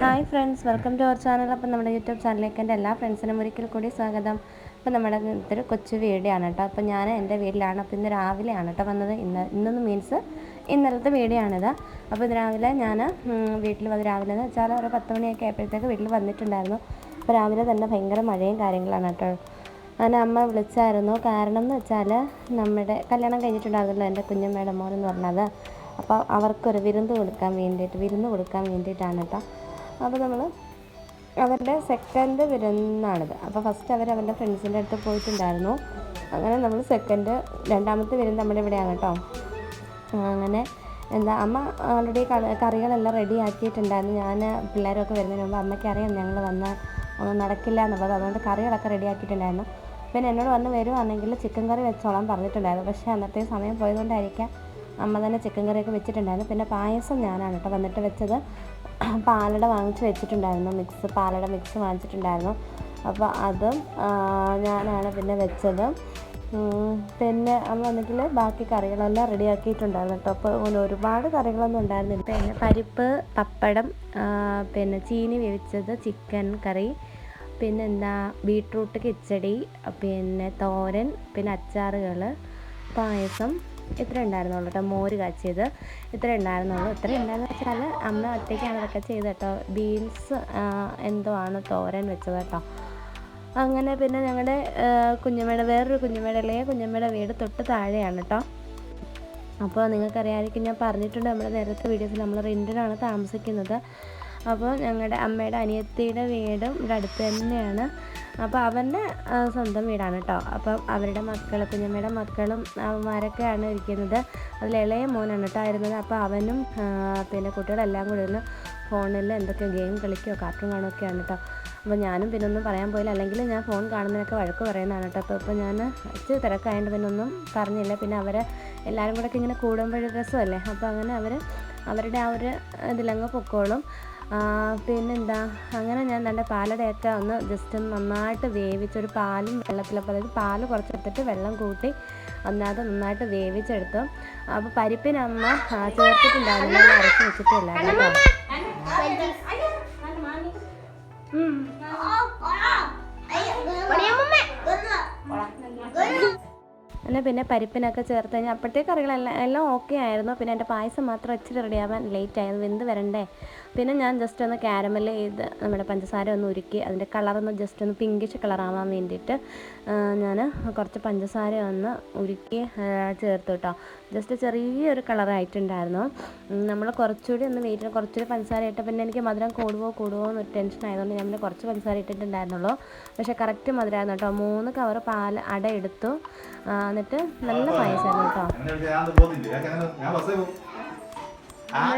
Hi friends welcome to our channel അപ്പം നമ്മുടെ YouTube ചാനലിലേക്ക് എന്റെ എല്ലാ ഫ്രണ്ട്സിനും ഒരിക്കൽ കൂടി സ്വാഗതം. അപ്പം നമ്മുടെ ഇതൊരു കൊച്ചു വീഡിയോ ആണ് കേട്ടോ. അപ്പം ഞാൻ എന്റെ വീട്ടിലാണ്. അപ്പം ഇന്ന് രാവിലെയാണ് കേട്ടോ വന്നത്. ഇന്ന് ഇന്നൊന്ന് മീൻസ് ഇന്നലത്തെ വീഡിയോ അപ്പോൾ ഇന്ന് രാവിലെ ഞാൻ വീട്ടിൽ വന്ന് രാവിലെ എന്ന് വെച്ചാൽ ഒരു പത്ത് മണിയൊക്കെ ആയപ്പോഴത്തേക്ക് വീട്ടിൽ വന്നിട്ടുണ്ടായിരുന്നു. അപ്പോൾ രാവിലെ തന്നെ ഭയങ്കര മഴയും കാര്യങ്ങളാണ് കേട്ടോ. അങ്ങനെ അമ്മ വിളിച്ചായിരുന്നു. കാരണം എന്ന് വെച്ചാൽ നമ്മുടെ കല്യാണം കഴിഞ്ഞിട്ടുണ്ടാകുമല്ലോ എന്റെ കുഞ്ഞമ്മയുടെ മോൻ എന്ന് പറഞ്ഞത്. അപ്പോൾ അവർക്കൊരു വിരുന്ന് കൊടുക്കാൻ വേണ്ടിയിട്ട് വിരുന്ന് കൊടുക്കാൻ വേണ്ടിയിട്ടാണ് കേട്ടോ. അപ്പോൾ നമ്മൾ അവരുടെ സെക്കൻഡ് വിരുന്നാണിത്. അപ്പോൾ ഫസ്റ്റ് അവർ അവരുടെ ഫ്രണ്ട്സിന്റെ അടുത്ത് പോയിട്ടുണ്ടായിരുന്നു. അങ്ങനെ നമ്മൾ സെക്കൻഡ് രണ്ടാമത്തെ വിരുന്ന് നമ്മുടെ ഇവിടെയാണ് കേട്ടോ അങ്ങനെ എന്താ അമ്മ ഓൾറെഡി കറികളെല്ലാം റെഡി ആക്കിയിട്ടുണ്ടായിരുന്നു. ഞാൻ പിള്ളേരൊക്കെ വരുന്നതിന് മുമ്പ് അമ്മയ്ക്ക് അറിയാം ഞങ്ങൾ വന്ന് ഒന്നും നടക്കില്ല എന്നുള്ളത്. അതുകൊണ്ട് കറികളൊക്കെ റെഡി ആക്കിയിട്ടുണ്ടായിരുന്നു. പിന്നെ എന്നോട് വന്ന് വരുവാണെങ്കിൽ ചിക്കൻ കറി വെച്ചോളാൻ പറഞ്ഞിട്ടുണ്ടായിരുന്നു. പക്ഷേ അന്നത്തെ സമയം പോയതുകൊണ്ടായിരിക്കാം അമ്മ തന്നെ ചിക്കൻ കറിയൊക്കെ വെച്ചിട്ടുണ്ടായിരുന്നു. പിന്നെ പായസം ഞാനാണ് കേട്ടോ വന്നിട്ട് വെച്ചത്. പാലട വാങ്ങിച്ച് വെച്ചിട്ടുണ്ടായിരുന്നു. മിക്സ് പാലട മിക്സ് വാങ്ങിച്ചിട്ടുണ്ടായിരുന്നു. അപ്പോൾ അതും ഞാനാണ് പിന്നെ വെച്ചത്. പിന്നെ വന്നിട്ട് ബാക്കി കറികളെല്ലാം റെഡി ആക്കിയിട്ടുണ്ടായിരുന്നു കേട്ടോ. അപ്പോൾ അങ്ങനെ ഒരുപാട് കറികളൊന്നും ഉണ്ടായിരുന്നില്ല. പിന്നെ പരിപ്പ് പപ്പടം പിന്നെ ചീനി വേവിച്ചത് ചിക്കൻ കറി. പിന്നെ എന്താ ബീട്രൂട്ട് കിച്ചടി പിന്നെ തോരൻ പിന്നെ അച്ചാറുകൾ പായസം. ഇത്ര ഉണ്ടായിരുന്നുള്ളൂ കേട്ടോ. മോര് കാച്ചിയത് ഇത്ര ഉണ്ടായിരുന്നുള്ളൂ. ഇത്ര ഉണ്ടായിരുന്നു വെച്ചാൽ അമ്മ ഒറ്റയ്ക്കാണ് അതൊക്കെ ചെയ്തത് കേട്ടോ. ബീൻസ് എന്തോ ആണ് തോരൻ വെച്ചത് കേട്ടോ. അങ്ങനെ പിന്നെ ഞങ്ങളുടെ കുഞ്ഞമ്മയുടെ വേറൊരു കുഞ്ഞമ്മയുടെ ഇളയ കുഞ്ഞമ്മയുടെ വീട് തൊട്ട് താഴെയാണ് കേട്ടോ. അപ്പോൾ നിങ്ങൾക്കറിയാമായിരിക്കും ഞാൻ പറഞ്ഞിട്ടുണ്ട് നമ്മുടെ നേരത്തെ വീഡിയോസിൽ നമ്മൾ റെന്റിനാണ് താമസിക്കുന്നത്. അപ്പോൾ ഞങ്ങളുടെ അമ്മയുടെ അനിയത്തിയുടെ വീടും ഇവിടെ അടുത്ത് തന്നെയാണ്. അപ്പോൾ അവന്റെ സ്വന്തം വീടാണ് കേട്ടോ അപ്പം അവരുടെ മക്കൾ കുഞ്ഞമ്മയുടെ മക്കളും അവന്മാരൊക്കെയാണ് ഇരിക്കുന്നത്. അതിൽ ഇളയ മോനാണ് കേട്ടോ ആയിരുന്നത് അപ്പോൾ അവനും പിന്നെ കുട്ടികളെല്ലാം കൂടി ഒന്ന് ഫോണിൽ എന്തൊക്കെ ഗെയിം കളിക്കുകയോ കാർട്ടൂൺ കാണുകയൊക്കെയാണ് കേട്ടോ അപ്പോൾ ഞാനും പിന്നെ ഒന്നും പറയാൻ പോയില്ല. അല്ലെങ്കിൽ ഞാൻ ഫോൺ കാണുന്നതിനൊക്കെ വഴക്ക് പറയുന്നതാണ് കേട്ടോ അപ്പോൾ ഇപ്പോൾ ഞാൻ ഇച്ചിരി തിരക്കായതുകൊണ്ട് പിന്നെ ഒന്നും പറഞ്ഞില്ല. പിന്നെ അവരെ എല്ലാവരും കൂടെ ഇങ്ങനെ കൂടുമ്പോഴൊരു രസമല്ലേ? അപ്പോൾ അങ്ങനെ അവർ അവരുടെ ആ ഒരു ഇതിലങ്ങ് പൊക്കോളും. പിന്നെന്താ അങ്ങനെ ഞാൻ നല്ല പാലടയൊക്കെ ഒന്ന് ജസ്റ്റ് ഒന്ന് നന്നായിട്ട് വേവിച്ചൊരു പാലും വെള്ളത്തിലപ്പോൾ അതായത് പാൽ കുറച്ചെടുത്തിട്ട് വെള്ളം കൂട്ടി ഒന്നാമത് നന്നായിട്ട് വേവിച്ചെടുത്തു അപ്പോൾ പരിപ്പിനമ്മ ചേർത്തിട്ടുണ്ടായിരുന്നു അരച്ച് വെച്ചിട്ടില്ല കേട്ടോ അങ്ങനെ പിന്നെ പരിപ്പിനൊക്കെ ചേർത്ത് കഴിഞ്ഞാൽ അപ്പോഴത്തെ കറികളെല്ലാം എല്ലാം ഓക്കെ ആയിരുന്നു. പിന്നെ എന്റെ പായസം മാത്രം ഇച്ചിരി റെഡിയാവാൻ ലേറ്റ് ആയിരുന്നു വെന്ത് വരണ്ടേ? പിന്നെ ഞാൻ ജസ്റ്റ് ഒന്ന് ക്യാരമൽ ചെയ്ത് നമ്മുടെ പഞ്ചസാര ഒന്ന് ഉരുക്കി അതിന്റെ കളറൊന്ന് ജസ്റ്റ് ഒന്ന് പിങ്കിഷ് കളറാവാൻ വേണ്ടിയിട്ട് ഞാൻ കുറച്ച് പഞ്ചസാര ഒന്ന് ഉരുക്കി ചേർത്ത് കേട്ടോ ജസ്റ്റ് ചെറിയൊരു കളറായിട്ടുണ്ടായിരുന്നു നമ്മൾ കുറച്ചുകൂടി ഒന്ന് വെയിറ്റ് കുറച്ചുകൂടി പഞ്ചസാര ഇട്ട് പിന്നെ എനിക്ക് മധുരം കൂടുവോ കൂടുവോ എന്നൊരു ടെൻഷൻ ആയതുകൊണ്ട് ഞാൻ പിന്നെ കുറച്ച് പഞ്ചസാര ഇട്ടിട്ടുണ്ടായിരുന്നുള്ളൂ. പക്ഷേ കറക്റ്റ് മധുരമായിരുന്നു കേട്ടോ. മൂന്ന് കവർ പാൽ അട എടുത്തു. എന്നിട്ട് നല്ല പായസമായിരുന്നു കേട്ടോ.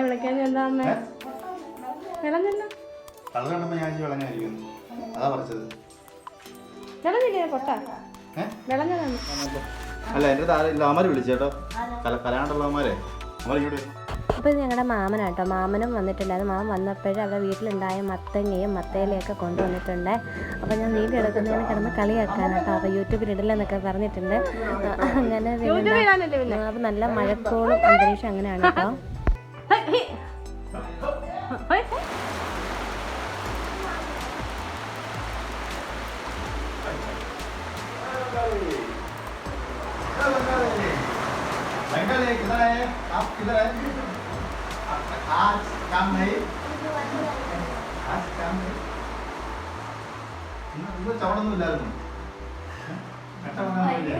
വിളിക്കാൻ എന്താ അമ്മ വിളഞ്ഞല്ലോ. കള്ളണ്ടപ്പോ ഞാൻ വിളഞ്ഞായിരിക്കും. അതാ പറിച്ചത്. വിളഞ്ഞില്ലേ? പൊട്ട. വിളഞ്ഞതാണ്. അല്ല എന്റെ താഴെ ഇല്ല അമര് വിളിച്ചേട്ടോ കല കലാണ്ടുള്ളവന്മാരെ അമർ അപ്പോൾ ഇത് ഞങ്ങളുടെ മാമനാട്ടോ. മാമനും വന്നിട്ടുണ്ടായിരുന്നു. മാമൻ വന്നപ്പോഴേ അവരുടെ വീട്ടിലുണ്ടായ മത്തങ്ങയും മത്തയിലയൊക്കെ കൊണ്ടുവന്നിട്ടുണ്ട്. അപ്പോൾ ഞാൻ വീഡിയോ എടുക്കുന്നതിന് കിടന്ന് കളിയാക്കാനാട്ടോ. അപ്പോൾ യൂട്യൂബിൽ ഇടില്ലെന്നൊക്കെ പറഞ്ഞിട്ടുണ്ട്. അങ്ങനെ പിന്നെ അപ്പോൾ നല്ല മഴക്കോളും അന്തരീക്ഷം അങ്ങനെയാണ് കേട്ടോ. बंगाल है किधर है आप किधर है आज काम नहीं आज काम नहीं ഇന്ന് ചവണൊന്നും ഇല്ലായിരുന്നു കട്ട വന്നില്ല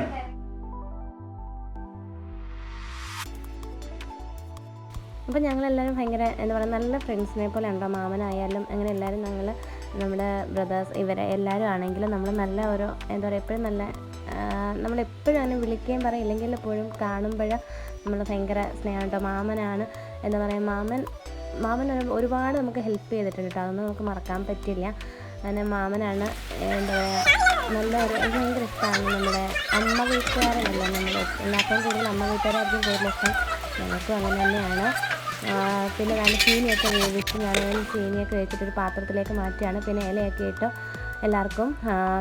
അപ്പോൾ ഞങ്ങളെല്ലാവരും ഭയങ്കര എന്താ പറയുക നല്ല ഫ്രണ്ട്സിനെ പോലെ ഉണ്ടോ മാമനായാലും അങ്ങനെ എല്ലാവരും ഞങ്ങൾ നമ്മുടെ ബ്രദേഴ്സ് ഇവരെ എല്ലാവരും ആണെങ്കിലും നമ്മൾ നല്ല ഒരു എന്താ പറയുക എപ്പോഴും നല്ല നമ്മളെപ്പോഴും അങ്ങനെ വിളിക്കുകയും പറയും. ഇല്ലെങ്കിൽ എപ്പോഴും കാണുമ്പോൾ നമ്മൾ ഭയങ്കര സ്നേഹം കേട്ടോ മാമനാണ് എന്താ പറയുക മാമൻ മാമൻ ഒരുപാട് നമുക്ക് ഹെൽപ്പ് ചെയ്തിട്ടുണ്ട് കേട്ടോ. അതൊന്നും നമുക്ക് മറക്കാൻ പറ്റില്ല. അങ്ങനെ മാമനാണ് എന്താ പറയുക നല്ല ഒരു ഭയങ്കര ഇഷ്ടമാണ് നമ്മുടെ അമ്മ വീട്ടുകാരല്ല നമ്മൾ എല്ലാവർക്കും കൂടുതൽ അമ്മ വീട്ടുകാരായിരിക്കും കൂടുതൽ ഇഷ്ടം. ഞങ്ങൾക്കും അങ്ങനെ തന്നെയാണ്. പിന്നെ നല്ല ചീനിയൊക്കെ വേവിച്ച് ഞാൻ ചീനിയൊക്കെ വെച്ചിട്ട് ഒരു പാത്രത്തിലേക്ക് മാറ്റിയാണ്. പിന്നെ ഇലയൊക്കെ ഇട്ട് എല്ലാവർക്കും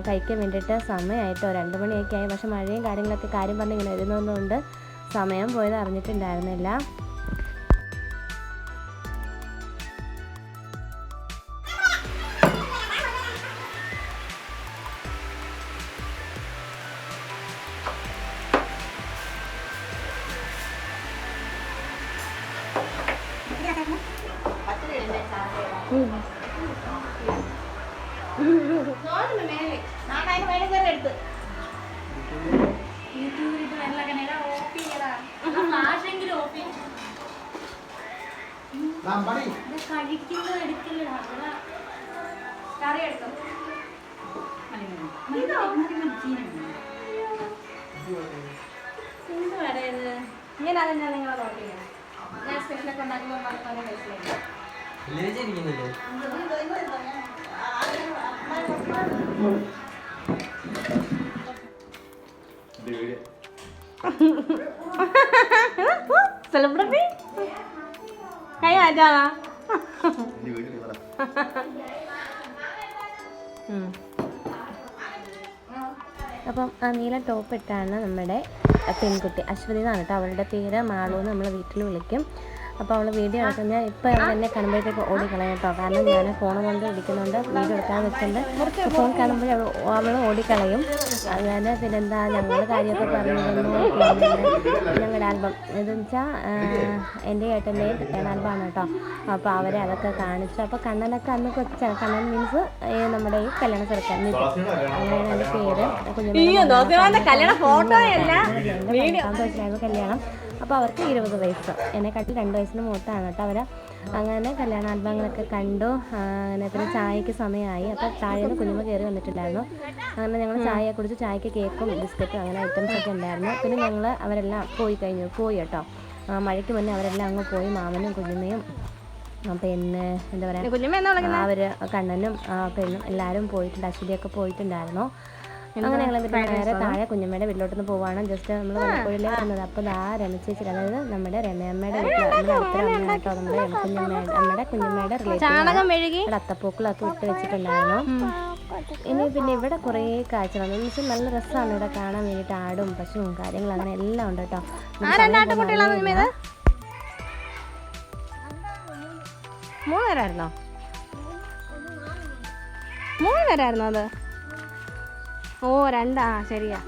കഴിക്കാൻ വേണ്ടിയിട്ട് സമയമായിട്ടോ രണ്ട് മണിയൊക്കെ ആയി. പക്ഷേ മഴയും കാര്യങ്ങളൊക്കെ കാര്യം പറഞ്ഞിങ്ങനെ വരുന്നതുകൊണ്ട് സമയം പോയത് അറിഞ്ഞിട്ടുണ്ടായിരുന്നില്ല Lambar i. ഇങ്ങനെ തന്നെ നിങ്ങൾ നോക്കിയത് ഞാൻ സ്പെഷ്യലൊക്കെ ഉണ്ടാക്കുമ്പോൾ വളരെ സെലിബ്രിറ്റി കൈ മാറ്റാതാ അപ്പം ആ നീല ടോപ്പ് ഇട്ടാണ് നമ്മുടെ പെൺകുട്ടി അശ്വതി എന്നാണ് കേട്ടോ. അവളുടെ പേര് മാളു നമ്മൾ വീട്ടിൽ വിളിക്കും. അപ്പോൾ അവൾ വീഡിയോ എടുക്കാൻ ഞാൻ ഇപ്പോൾ അവൾ എന്നെ കാണുമ്പോഴത്തേക്ക് ഓടിക്കളയും കേട്ടോ. കാരണം ഞാൻ ഫോൺ കൊണ്ട് ഇരിക്കുന്നുണ്ട് വീഡിയോ എടുക്കാൻ വെച്ചിട്ടുണ്ട് ഫോൺ കാണുമ്പോൾ അവൾ അവൾ ഓടിക്കളയും. ഞാൻ പിന്നെന്താ ഞങ്ങളുടെ കാര്യമൊക്കെ പറഞ്ഞു തന്നു ഞങ്ങളുടെ ആൽബം. ഇതെന്ന് വെച്ചാൽ എന്റെ ഏട്ടന്റെയും ഏട്ടൻ ആണ് കേട്ടോ. അപ്പോൾ അവരെ അതൊക്കെ കാണിച്ചു. അപ്പോൾ കണ്ണനൊക്കെ അന്ന് കൊച്ച കണ്ണൻ മീൻസ് നമ്മുടെ ഈ കല്യാണ സർക്കാർ. അങ്ങനെയാണ് എന്റെ പേര്. കുഞ്ഞു കല്യാണ. അപ്പോൾ അവർക്ക് ഇരുപത് വയസ്സ്. എന്നെക്കാട്ടിൽ രണ്ട് വയസ്സിന് മൂത്താണ് കേട്ടോ അവർ അങ്ങനെ കല്യാണ ആൽബങ്ങളൊക്കെ കണ്ടു അങ്ങനെ പിന്നെ ചായക്ക് സമയമായി. അപ്പോൾ ചായയിൽ കുഞ്ഞുമ കുഞ്ഞുമ്മ കയറി വന്നിട്ടുണ്ടായിരുന്നു. അങ്ങനെ ഞങ്ങൾ ചായ കുടിച്ച്. ചായക്ക് കേക്കും ബിസ്ക്കറ്റും അങ്ങനെ ഐറ്റംസ് ഒക്കെ ഉണ്ടായിരുന്നു. പിന്നെ ഞങ്ങൾ അവരെല്ലാം പോയി കഴിഞ്ഞു. പോയി കേട്ടോ. ആ, മഴയ്ക്ക് മുന്നേ അവരെല്ലാം അങ്ങ് പോയി. മാമനും കുഞ്ഞുമ്മയും പിന്നെ എന്താ പറയുക അവർ അവർ കണ്ണനും പെണ്ണും എല്ലാവരും പോയിട്ടുണ്ട്. അശ്വതിയൊക്കെ പോയിട്ടുണ്ടായിരുന്നു. അങ്ങനെ ഞങ്ങൾ എന്നിട്ട് നേരെ താഴെ കുഞ്ഞമ്മയുടെ വീട്ടിലോട്ട് പോവാണ്. ജസ്റ്റ് നമ്മൾ വല്ലപ്പോഴിലേ വന്നത് അപ്പോൾ ആ രമചേച്ചി അതായത് നമ്മുടെ രമയമ്മയുടെ വീട്ടിൽ നമ്മുടെ അടുത്ത അമ്മ കേട്ടോ നമ്മുടെ കുഞ്ഞമ്മയുടെ നമ്മുടെ കുഞ്ഞമ്മയുടെ റിലേറ്റീവ് അത്തപ്പൂക്കളൊക്കെ ഇട്ട് വെച്ചിട്ടുണ്ടായിരുന്നു. ഇനി പിന്നെ ഇവിടെ കുറേ കാഴ്ചകളുണ്ട് എന്ന് വെച്ചാൽ നല്ല രസമാണ് ഇവിടെ കാണാൻ വേണ്ടിയിട്ട് ആടും പശുവും കാര്യങ്ങളും അങ്ങനെ എല്ലാം ഉണ്ട് കേട്ടോ. മൂന്നേരായിരുന്നോ മൂന്നേരായിരുന്നോ പോകുന്നത് അറിയില്ല. മൂന്ന് പേരായിരുന്നോ മൂന്ന് പേരായിരുന്നോ അത്? ഓ രണ്ടാ. ശരിയാ.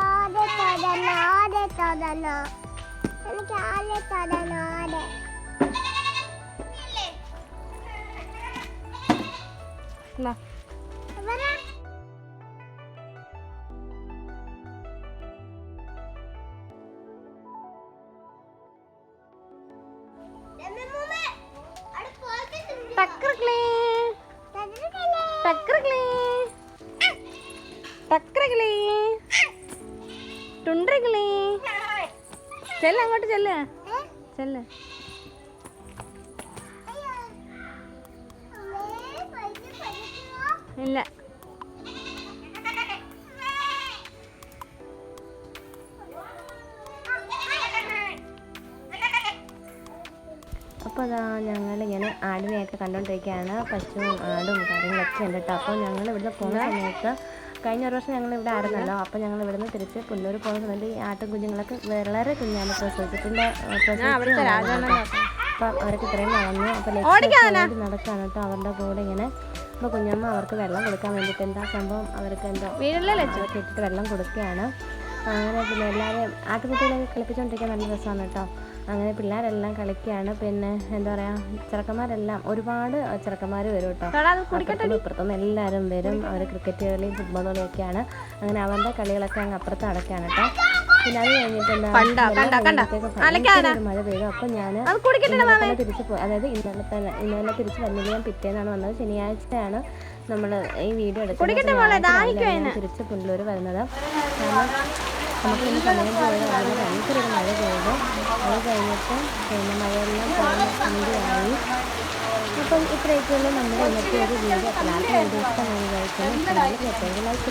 ആടെ തൊടണ ആടെ തൊടണ? എനിക്ക് എന്നാ. ടക്രക്ലേ, ടുണ്ട്രക്ലേ. ചെല്ല അങ്ങോട്ട് ചെല്ല. ചെല്ല. ഇല്ല. അപ്പോൾ അതാ ഞങ്ങളിങ്ങനെ ആടിനെയൊക്കെ കണ്ടുകൊണ്ടിരിക്കുകയാണ് പശുവും ആടും കാര്യങ്ങളൊക്കെ ഉണ്ട് കേട്ടോ. അപ്പോൾ ഞങ്ങൾ ഇവിടുന്ന് പോകുന്ന സമയത്ത് കഴിഞ്ഞ ഒരു വർഷം ഞങ്ങൾ ഇവിടെ ആയിരുന്നല്ലോ. അപ്പോൾ ഞങ്ങൾ ഇവിടുന്ന് തിരിച്ച് പുല്ലൂർ പോകുന്ന സമയത്ത് ഈ ആട്ടും കുഞ്ഞുങ്ങളൊക്കെ വളരെ കുഞ്ഞാണ് പ്രസവിച്ചിട്ടുണ്ട് അപ്പം അവർക്ക് ഇത്രയും വളർന്നു അപ്പോൾ നടക്കുകയാണ് കേട്ടോ. അവരുടെ കൂടെ ഇങ്ങനെ. അപ്പോൾ കുഞ്ഞമ്മ അവർക്ക് വെള്ളം കൊടുക്കാൻ വേണ്ടിയിട്ട് എന്താ സംഭവം? അവർക്ക് എന്തോ ഇട്ടിട്ട് വെള്ളം കൊടുക്കുകയാണ്. അങ്ങനെ പിന്നെ എല്ലാവരും ആട്ടുകുട്ടികളെ കളിപ്പിച്ചുകൊണ്ടിരിക്കാൻ നല്ല രസമാണ് കേട്ടോ. അങ്ങനെ പിള്ളേരെല്ലാം കളിക്കുകയാണ്. പിന്നെ എന്താ പറയുക ചെറുക്കന്മാരെല്ലാം ഒരുപാട് ചെറുക്കന്മാർ വരും കേട്ടോ. അപ്പുറത്തുനിന്നും എല്ലാവരും വരും. അവർ ക്രിക്കറ്റ് കളിയും ഫുട്ബോൾ കളിയൊക്കെയാണ് അങ്ങനെ അവരുടെ കളികളൊക്കെ അങ്ങ് അപ്പുറത്ത് അടക്കാണ് കേട്ടോ. പിന്നെ അത് കഴിഞ്ഞിട്ടുണ്ടാകും? മഴ പെയ്തു. അപ്പം ഞാൻ ഇന്നലെ തിരിച്ച് പോയി അതായത് ഇന്നലെ തന്നെ ഇന്നലെ തിരിച്ച് വന്നില്ല ഞാൻ പിറ്റേന്നാണ് വന്നത്. ശനിയാഴ്ചയാണ് നമ്മൾ ഈ വീഡിയോ എടുക്കുന്നത്. തിരിച്ച് പുല്ലൂർ വരുന്നത്. കാരണം നമുക്ക് ഇന്ന് സമയം പോയത് വളരെ ഭയങ്കര മഴ പെയ്തു. അത് കഴിഞ്ഞിട്ട് പിന്നെ മഴയെല്ലാം അപ്പം ഇത്രയൊക്കെയുള്ള നമ്മുടെ ഇന്നത്തെ ഒരു വീഡിയോ. ലാസ്റ്റ് വീഡിയോ ഇഷ്ടമായി ലൈക്ക്